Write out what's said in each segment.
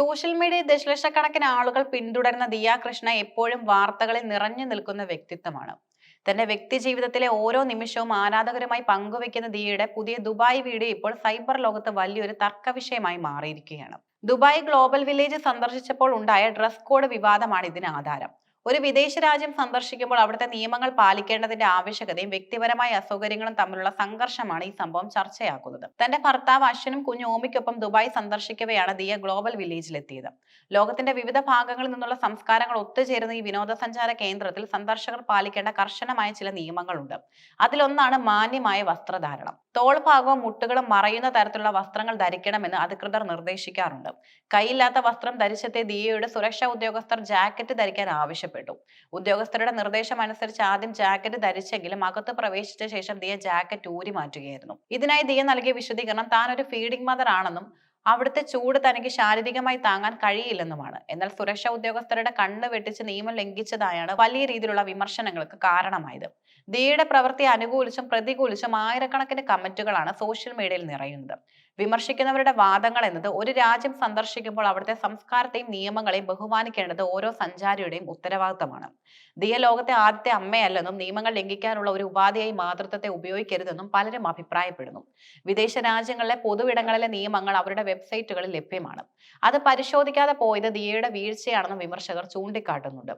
Social media ദശലക്ഷക്കണക്കിന് ആളുകൾ പിന്തുടരുന്ന ദിയ കൃഷ്ണ എപ്പോഴും വാർത്തകളിൽ നിറഞ്ഞു നിൽക്കുന്ന വ്യക്തിത്വമാണ്. തന്റെ വ്യക്തി ജീവിതത്തിലെ ഓരോ നിമിഷവും ആരാധകരുമായി പങ്കുവെക്കുന്ന ദിയയുടെ പുതിയ ദുബായ് വീഡിയോ ഇപ്പോൾ സൈബർ ലോകത്ത് വലിയൊരു തർക്ക വിഷയമായി മാറിയിരിക്കുകയാണ്. ദുബായ് ഗ്ലോബൽ വില്ലേജ് സന്ദർശിച്ചപ്പോൾ ഉണ്ടായ ഡ്രസ് കോഡ് വിവാദമാണ് ഇതിന് ആധാരം. ഒരു വിദേശ രാജ്യം സന്ദർശിക്കുമ്പോൾ അവിടുത്തെ നിയമങ്ങൾ പാലിക്കേണ്ടതിന്റെ ആവശ്യകതയും വ്യക്തിപരമായ അസൗകര്യങ്ങളും തമ്മിലുള്ള സംഘർഷമാണ് ഈ സംഭവം ചർച്ചയാക്കുന്നത്. തന്റെ ഭർത്താവ് അശ്വനും കുഞ്ഞു ഓമിക്കൊപ്പം ദുബായ് സന്ദർശിക്കവെയാണ് ദിയ ഗ്ലോബൽ വില്ലേജിലെത്തിയത്. ലോകത്തിന്റെ വിവിധ ഭാഗങ്ങളിൽ നിന്നുള്ള സംസ്കാരങ്ങൾ ഒത്തുചേരുന്ന ഈ വിനോദസഞ്ചാര കേന്ദ്രത്തിൽ സന്ദർശകർ പാലിക്കേണ്ട കർശനമായ ചില നിയമങ്ങളുണ്ട്. അതിലൊന്നാണ് മാന്യമായ വസ്ത്രധാരണം. തോൾ ഭാഗവും മുട്ടുകളും മറയുന്ന തരത്തിലുള്ള വസ്ത്രങ്ങൾ ധരിക്കണമെന്ന് അധികൃതർ നിർദ്ദേശിക്കാറുണ്ട്. കൈയില്ലാത്ത വസ്ത്രം ധരിച്ചെത്തിയ ദിയയുടെ സുരക്ഷാ ഉദ്യോഗസ്ഥർ ജാക്കറ്റ് ധരിക്കാൻ ആവശ്യപ്പെട്ടു. ഉദ്യോഗസ്ഥരുടെ നിർദ്ദേശം അനുസരിച്ച് ആദ്യം ജാക്കറ്റ് ധരിച്ചെങ്കിലും അകത്ത് പ്രവേശിച്ച ശേഷം ദിയ ജാക്കറ്റ് ഊരി മാറ്റുകയായിരുന്നു ഇതിനായി ദിയ നൽകിയ വിശദീകരണം താൻ ഒരു ഫീഡിംഗ് മദർ ആണെന്നും അവിടുത്തെ ചൂട് തനിക്ക് ശാരീരികമായി താങ്ങാൻ കഴിയില്ലെന്നുമാണ്. എന്നാൽ സുരക്ഷാ ഉദ്യോഗസ്ഥരുടെ കണ്ണ് വെട്ടിച്ച് നിയമം ലംഘിച്ചതായാണ് വലിയ രീതിയിലുള്ള വിമർശനങ്ങൾക്ക് കാരണമായത്. ദിയുടെ പ്രവൃത്തി അനുകൂലിച്ചും പ്രതികൂലിച്ചും ആയിരക്കണക്കിന് കമന്റുകളാണ് സോഷ്യൽ മീഡിയയിൽ നിറയുന്നത്. വിമർശിക്കുന്നവരുടെ വാദങ്ങൾ എന്നത് ഒരു രാജ്യം സന്ദർശിക്കുമ്പോൾ അവിടുത്തെ സംസ്കാരത്തെയും നിയമങ്ങളെയും ബഹുമാനിക്കേണ്ടത് ഓരോ സഞ്ചാരിയുടെയും ഉത്തരവാദിത്തമാണ്. ദിയ ലോകത്തെ ആദ്യത്തെ അമ്മയല്ലെന്നും നിയമങ്ങൾ ലംഘിക്കാനുള്ള ഒരു ഉപാധിയായി മാതൃത്വത്തെ ഉപയോഗിക്കരുതെന്നും പലരും അഭിപ്രായപ്പെടുന്നു. വിദേശ രാജ്യങ്ങളിലെ പൊതുവിടങ്ങളിലെ നിയമങ്ങൾ അവരുടെ വെബ്സൈറ്റുകളിൽ ലഭ്യമാണ്. അത് പരിശോധിക്കാതെ പോയത് ദിയയുടെ വീഴ്ചയാണെന്ന് വിമർശകർ ചൂണ്ടിക്കാട്ടുന്നുണ്ട്.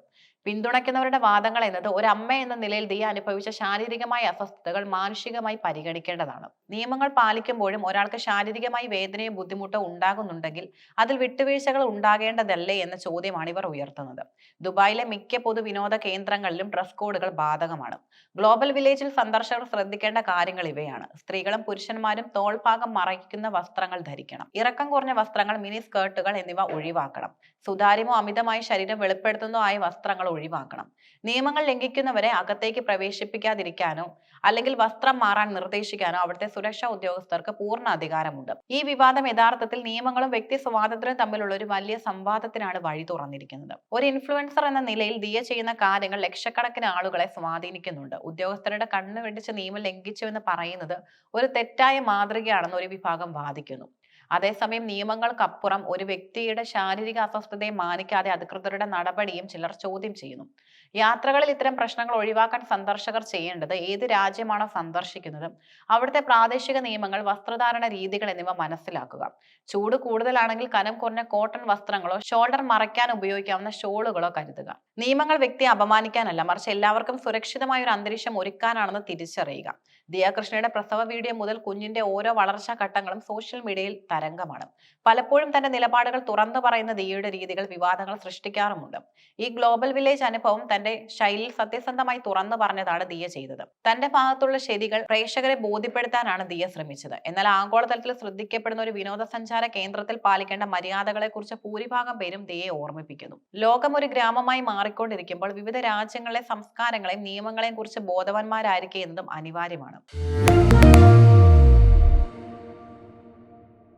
പിന്തുണയ്ക്കുന്നവരുടെ വാദങ്ങൾ എന്നത് ഒരു അമ്മ എന്ന നിലയിൽ ദിയ അനുഭവിച്ച ശാരീരികമായ അസ്വസ്ഥതകൾ മാനുഷികമായി പരിഗണിക്കേണ്ടതാണ്. നിയമങ്ങൾ പാലിക്കുമ്പോഴും ഒരാൾക്ക് ശാരീരികമായി വേദനയും ബുദ്ധിമുട്ടോ ഉണ്ടാകുന്നുണ്ടെങ്കിൽ അതിൽ വിട്ടുവീഴ്ചകൾ ഉണ്ടാകേണ്ടതല്ലേ എന്ന ചോദ്യമാണ് ഇവർ ഉയർത്തുന്നത്. ദുബായിലെ മിക്ക പൊതുവിനോദ കേന്ദ്രങ്ങളിലും ഡ്രസ് കോഡുകൾ ബാധകമാണ്. ഗ്ലോബൽ വില്ലേജിൽ സന്ദർശകർ ശ്രദ്ധിക്കേണ്ട കാര്യങ്ങൾ ഇവയാണ്. സ്ത്രീകളും പുരുഷന്മാരും തോൾഭാഗം മറയ്ക്കുന്ന വസ്ത്രങ്ങൾ ധരിക്കണം. ഇറക്കം കുറഞ്ഞ വസ്ത്രങ്ങൾ മിനി സ്കേർട്ടുകൾ എന്നിവ ഒഴിവാക്കണം. സുതാര്യമോ അമിതമായ ശരീരം വെളിപ്പെടുത്തുന്നതോ ആയ വസ്ത്രങ്ങൾ ഒഴിവാക്കണം. നിയമങ്ങൾ ലംഘിക്കുന്നവരെ അകത്തേക്ക് പ്രവേശിപ്പിക്കാതിരിക്കാനോ അല്ലെങ്കിൽ വസ്ത്രം മാറാൻ നിർദ്ദേശിക്കാനോ അവിടുത്തെ സുരക്ഷാ ഉദ്യോഗസ്ഥർക്ക് പൂർണ അധികാരമുണ്ട്. ഈ വിവാദം യഥാർത്ഥത്തിൽ നിയമങ്ങളും വ്യക്തി സ്വാതന്ത്ര്യവും തമ്മിലുള്ള ഒരു വലിയ സംവാദത്തിനാണ് വഴി തുറന്നിരിക്കുന്നത്. ഒരു ഇൻഫ്ലുവൻസർ എന്ന നിലയിൽ ദിയ ചെയ്യുന്ന കാര്യങ്ങൾ ലക്ഷക്കണക്കിന് ആളുകളെ സ്വാധീനിക്കുന്നുണ്ട്. ഉദ്യോഗസ്ഥരുടെ കണ്ണു വെടിച്ച് നിയമം ലംഘിച്ചു എന്ന് പറയുന്നത് ഒരു തെറ്റായ മാതൃകയാണെന്ന് ഒരു വിഭാഗം വാദിക്കുന്നു. അതേസമയം നിയമങ്ങൾക്കപ്പുറം ഒരു വ്യക്തിയുടെ ശാരീരിക അസ്വസ്ഥതയെ മാനിക്കാതെ അധികൃതരുടെ നടപടിയും ചിലർ ചോദ്യം ചെയ്യുന്നു. യാത്രകളിൽ ഇത്തരം പ്രശ്നങ്ങൾ ഒഴിവാക്കാൻ സന്ദർശകർ ചെയ്യേണ്ടത് ഏത് രാജ്യമാണോ സന്ദർശിക്കുന്നത് അവിടുത്തെ പ്രാദേശിക നിയമങ്ങൾ വസ്ത്രധാരണ രീതികൾ എന്നിവ മനസ്സിലാക്കുക. ചൂട് കൂടുതലാണെങ്കിൽ കനം കുറഞ്ഞ കോട്ടൺ വസ്ത്രങ്ങളോ ഷോൾഡർ മറയ്ക്കാൻ ഉപയോഗിക്കാവുന്ന ഷോളുകളോ കരുതുക. നിയമങ്ങൾ വ്യക്തിയെ അപമാനിക്കാനല്ല മറിച്ച് എല്ലാവർക്കും സുരക്ഷിതമായ ഒരു അന്തരീക്ഷം ഒരുക്കാനാണെന്ന് തിരിച്ചറിയുക. ദിയാകൃഷ്ണയുടെ പ്രസവ വീഡിയോ മുതൽ കുഞ്ഞിന്റെ ഓരോ വളർച്ചാ ഘട്ടങ്ങളും സോഷ്യൽ മീഡിയയിൽ തരംഗമാണ്. പലപ്പോഴും തന്റെ നിലപാടുകൾ തുറന്നു പറയുന്ന ദിയയുടെ രീതികൾ വിവാദങ്ങൾ സൃഷ്ടിക്കാറുമുണ്ട്. ഈ ഗ്ലോബൽ വില്ലേജ് അനുഭവം തന്റെ ശൈലിയിൽ സത്യസന്ധമായി തുറന്നു പറഞ്ഞതാണ് ദിയ ചെയ്തത്. തന്റെ ഭാഗത്തുള്ള ശരികൾ പ്രേക്ഷകരെ ബോധ്യപ്പെടുത്താനാണ് ദിയ ശ്രമിച്ചത്. എന്നാൽ ആഗോളതലത്തിൽ ശ്രദ്ധിക്കപ്പെടുന്ന ഒരു വിനോദസഞ്ചാര കേന്ദ്രത്തിൽ പാലിക്കേണ്ട മര്യാദകളെ കുറിച്ച് ഭൂരിഭാഗം പേരും ദിയെ ഓർമ്മിപ്പിക്കുന്നു. ലോകം ഒരു ഗ്രാമമായി മാറിക്കൊണ്ടിരിക്കുമ്പോൾ വിവിധ രാജ്യങ്ങളെ സംസ്കാരങ്ങളെയും നിയമങ്ങളെയും കുറിച്ച് ബോധവാന്മാരായിരിക്കുക എന്നതും അനിവാര്യമാണ്.